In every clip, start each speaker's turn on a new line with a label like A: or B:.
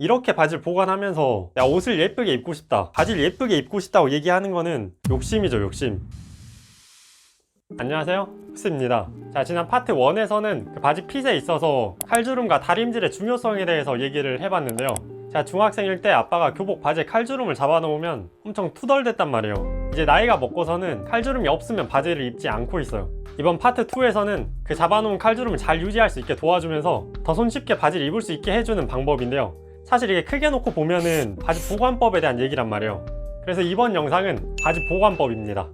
A: 이렇게 바지를 보관하면서 야 옷을 예쁘게 입고 싶다. 바지를 예쁘게 입고 싶다고 얘기하는 거는 욕심이죠 욕심. 안녕하세요. 푸스입니다. 자 지난 파트 1에서는 그 바지 핏에 있어서 칼주름과 다림질의 중요성에 대해서 얘기를 해봤는데요. 제가 중학생일 때 아빠가 교복 바지에 칼주름을 잡아놓으면 엄청 투덜댔단 말이에요. 이제 나이가 먹고서는 칼주름이 없으면 바지를 입지 않고 있어요. 이번 파트 2에서는 그 잡아놓은 칼주름을 잘 유지할 수 있게 도와주면서 더 손쉽게 바지를 입을 수 있게 해주는 방법인데요 사실 이게 크게 놓고 보면은 바지 보관법에 대한 얘기란 말이에요 그래서 이번 영상은 바지 보관법입니다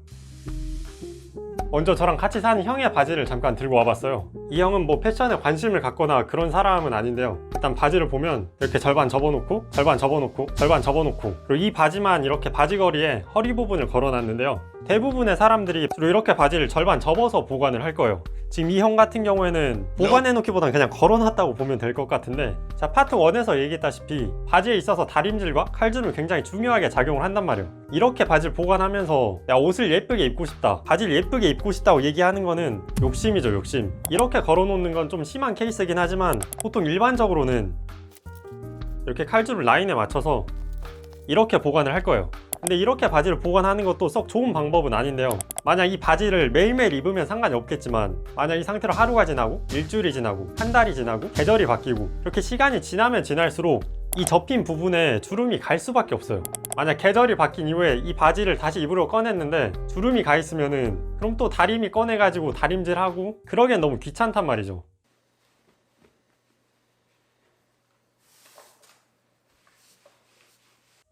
A: 먼저 저랑 같이 사는 형의 바지를 잠깐 들고 와봤어요. 이 형은 뭐 패션에 관심을 갖거나 그런 사람은 아닌데요. 일단 바지를 보면 이렇게 절반 접어놓고, 절반 접어놓고, 절반 접어놓고, 그리고 이 바지만 이렇게 바지걸이에 허리 부분을 걸어놨는데요. 대부분의 사람들이 주로 이렇게 바지를 절반 접어서 보관을 할 거예요. 지금 이 형 같은 경우에는 보관해놓기보단 그냥 걸어놨다고 보면 될 것 같은데 자 파트 1에서 얘기했다시피 바지에 있어서 다림질과 칼줄은 굉장히 중요하게 작용을 한단 말이에요 이렇게 바지를 보관하면서 야 옷을 예쁘게 입고 싶다 바지를 예쁘게 입고 싶다고 얘기하는 거는 욕심이죠 욕심 이렇게 걸어놓는 건 좀 심한 케이스긴 하지만 보통 일반적으로는 이렇게 칼줄을 라인에 맞춰서 이렇게 보관을 할 거예요. 근데 이렇게 바지를 보관하는 것도 썩 좋은 방법은 아닌데요. 만약 이 바지를 매일매일 입으면 상관이 없겠지만 만약 이 상태로 하루가 지나고 일주일이 지나고 한 달이 지나고 계절이 바뀌고 이렇게 시간이 지나면 지날수록 이 접힌 부분에 주름이 갈 수밖에 없어요 만약 계절이 바뀐 이후에 이 바지를 다시 입으러 꺼냈는데 주름이 가 있으면은 그럼 또 다림이 꺼내가지고 다림질하고 그러기엔 너무 귀찮단 말이죠.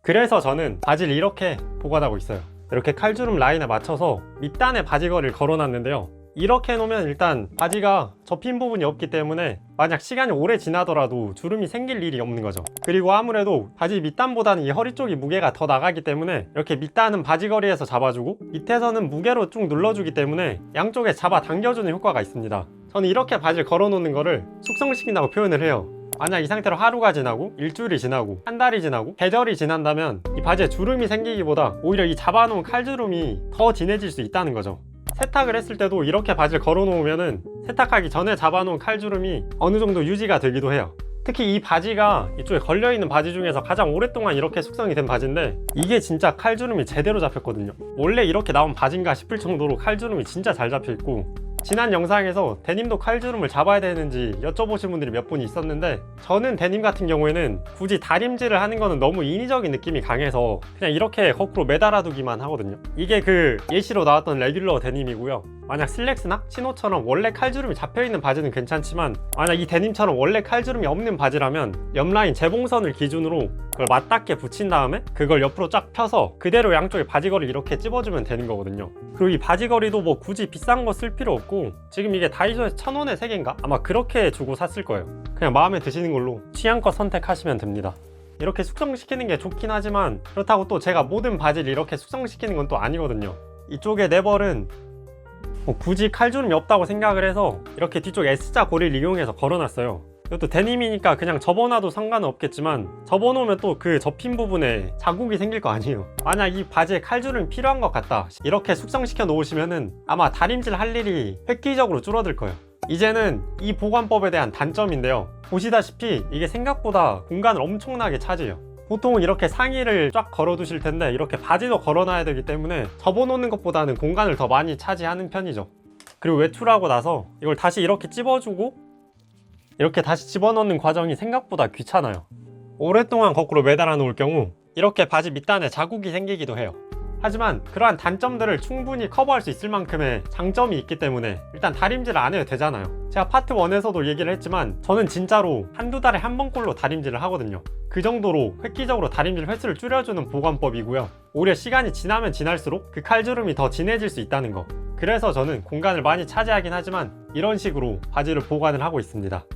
A: 그래서 저는 바지를 이렇게 보관하고 있어요. 이렇게 칼주름 라인에 맞춰서 밑단에 바지걸이를 걸어놨는데요 이렇게 해놓으면 일단 바지가 접힌 부분이 없기 때문에 만약 시간이 오래 지나더라도 주름이 생길 일이 없는 거죠. 그리고 아무래도 바지 밑단보다는 이 허리 쪽이 무게가 더 나가기 때문에 이렇게 밑단은 바지걸이에서 잡아주고 밑에서는 무게로 쭉 눌러주기 때문에 양쪽에 잡아 당겨주는 효과가 있습니다. 저는 이렇게 바지를 걸어놓는 거를 숙성시킨다고 표현을 해요. 만약 이 상태로 하루가 지나고 일주일이 지나고 한 달이 지나고 계절이 지난다면 이 바지에 주름이 생기기보다 오히려 이 잡아놓은 칼주름이 더 진해질 수 있다는 거죠 세탁을 했을 때도 이렇게 바지를 걸어 놓으면은 세탁하기 전에 잡아놓은 칼주름이 어느 정도 유지가 되기도 해요. 특히 이 바지가 이쪽에 걸려있는 바지 중에서 가장 오랫동안 이렇게 숙성이 된 바지인데 이게 진짜 칼주름이 제대로 잡혔거든요. 원래 이렇게 나온 바지인가 싶을 정도로 칼주름이 진짜 잘 잡혀있고 지난 영상에서 데님도 칼주름을 잡아야 되는지 여쭤보신 분들이 몇 분 있었는데 저는 데님 같은 경우에는 굳이 다림질을 하는 거는 너무 인위적인 느낌이 강해서 그냥 이렇게 거꾸로 매달아 두기만 하거든요. 이게 그 예시로 나왔던 레귤러 데님이고요 만약 슬랙스나 치노처럼 원래 칼주름이 잡혀있는 바지는 괜찮지만 만약 이 데님처럼 원래 칼주름이 없는 바지라면 옆라인 재봉선을 기준으로 그걸 맞닿게 붙인 다음에 그걸 옆으로 쫙 펴서 그대로 양쪽에 바지걸이를 이렇게 찝어주면 되는 거거든요. 그리고 이 바지걸이도 뭐 굳이 비싼 거 쓸 필요 없고 지금 이게 다이소에서 천 원에 세 개인가? 아마 그렇게 주고 샀을 거예요. 그냥 마음에 드시는 걸로 취향껏 선택하시면 됩니다. 이렇게 숙성시키는 게 좋긴 하지만 그렇다고 또 제가 모든 바지를 이렇게 숙성시키는 건 또 아니거든요. 이쪽에 네벌은 뭐 굳이 칼주름이 없다고 생각을 해서 이렇게 뒤쪽 S자 고리를 이용해서 걸어놨어요. 이것도 데님이니까 그냥 접어놔도 상관은 없겠지만 접어놓으면 또 그 접힌 부분에 자국이 생길 거 아니에요. 만약 이 바지에 칼주름이 필요한 것 같다 이렇게 숙성시켜 놓으시면은 아마 다림질 할 일이 획기적으로 줄어들 거예요. 이제는 이 보관법에 대한 단점인데요. 보시다시피 이게 생각보다 공간을 엄청나게 차지해요 보통은 이렇게 상의를 쫙 걸어 두실 텐데 이렇게 바지도 걸어 놔야 되기 때문에 접어 놓는 것보다는 공간을 더 많이 차지하는 편이죠. 그리고 외출하고 나서 이걸 다시 이렇게 찝어주고 이렇게 다시 집어넣는 과정이 생각보다 귀찮아요. 오랫동안 거꾸로 매달아 놓을 경우 이렇게 바지 밑단에 자국이 생기기도 해요 하지만 그러한 단점들을 충분히 커버할 수 있을 만큼의 장점이 있기 때문에 일단 다림질을 안 해도 되잖아요. 제가 파트 1에서도 얘기를 했지만 저는 진짜로 한두 달에 한 번꼴로 다림질을 하거든요. 그 정도로 획기적으로 다림질 횟수를 줄여주는 보관법이고요. 오히려 시간이 지나면 지날수록 그 칼주름이 더 진해질 수 있다는 거. 그래서 저는 공간을 많이 차지하긴 하지만 이런 식으로 바지를 보관을 하고 있습니다.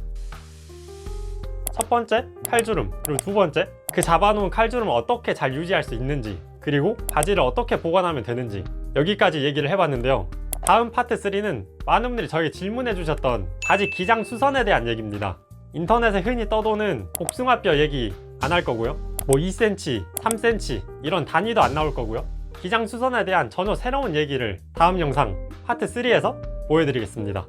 A: 첫 번째 칼주름. 그리고 두 번째 그 잡아놓은 칼주름을 어떻게 잘 유지할 수 있는지 그리고 바지를 어떻게 보관하면 되는지 여기까지 얘기를 해봤는데요. 다음 파트 3는 많은 분들이 저에게 질문해 주셨던 바지 기장 수선에 대한 얘기입니다. 인터넷에 흔히 떠도는 복숭아뼈 얘기 안 할 거고요. 뭐 2cm, 3cm 이런 단위도 안 나올 거고요. 기장 수선에 대한 전혀 새로운 얘기를 다음 영상 파트 3에서 보여드리겠습니다